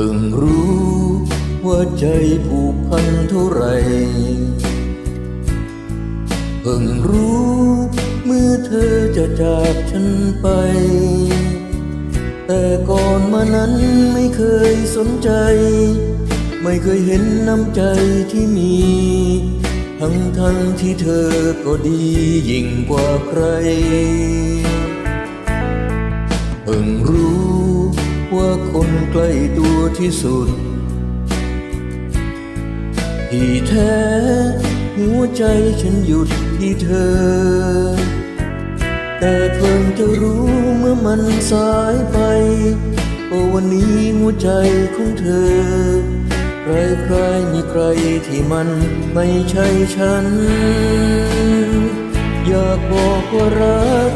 พิ่งรู้ว่าใจผูกพันเท่าไร เพิ่งรู้เมื่อเธอจะจากฉันไป แต่ก่อนมานั้นไม่เคยสนใจ ไม่เคยเห็นน้ำใจที่มี ทั้งทั้งที่เธอก็ดียิ่งกว่าใคร เพิ่งรู้ว่าคนใกล้ตัว ที่สุด ที่แท้หัวใจฉันหยุดที่เธอ แต่เพิ่งจะรู้เมื่อมันสายไปว่าวันนี้หัวใจของเธอ ใครใครมีใครที่มันไม่ใช่ฉัน อยากบอกว่ารัก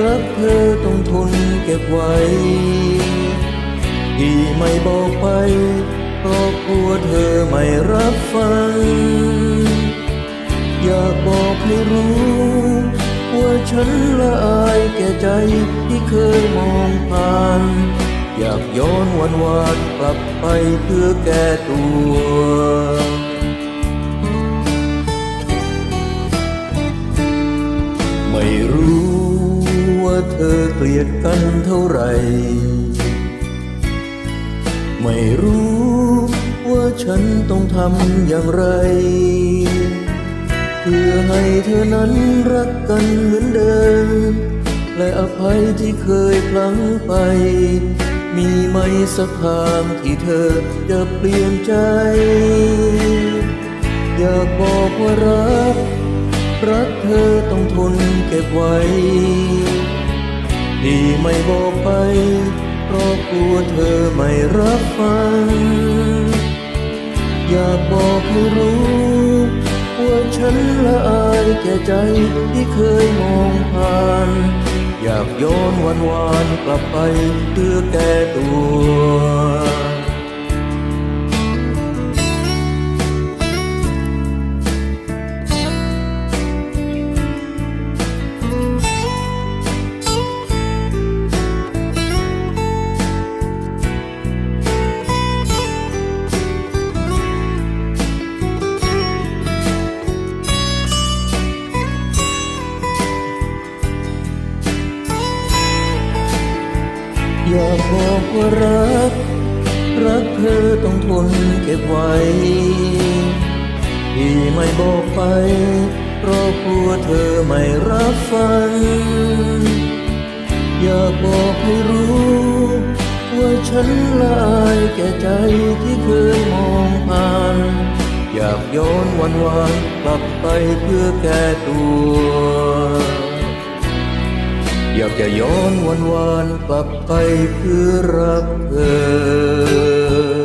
รักเธอต้องทนเก็บไว้ ไม่บอกไปเพราะกลัวเธอไม่รับฟัง อยากบอกให้รู้ ว่าฉันละอายแก่ใจที่เคยมองผ่าน อยากย้อนวันวานกลับไปเพื่อแก้ตัวไม่รู้ว่าเธอเกลียดกันเท่าไหร่ ฉันต้องทำอย่างไร เพื่อให้เธอนั้นรักกันเหมือนเดิม และอภัยที่เคยพลั้งไป มีไหมสักทางที่เธอจะเปลี่ยนใจ อยากบอกว่ารัก รักเธอต้องทนเก็บไว้ที่ไม่บอกไปเพราะกลัวเธอไม่รับฟัง อยากบอกให้รู้ ว่าฉันละอายแก่ใจที่เคยมองผ่าน อยากย้อนวันวานกลับไปเพื่อแก้ตัว อยากบอกว่ารัก รักเธอต้องทนเก็บไว้ที่ไม่บอกไป เพราะกลัวเธอไม่รับฟัง อยากบอกให้รู้ ว่าฉันละอายแก่ใจที่เคยมองผ่าน อยากย้อนวันวานกลับไปเพื่อแก้ตัว อยากจะย้อนวันวานกลับไปเพื่อรักเธอ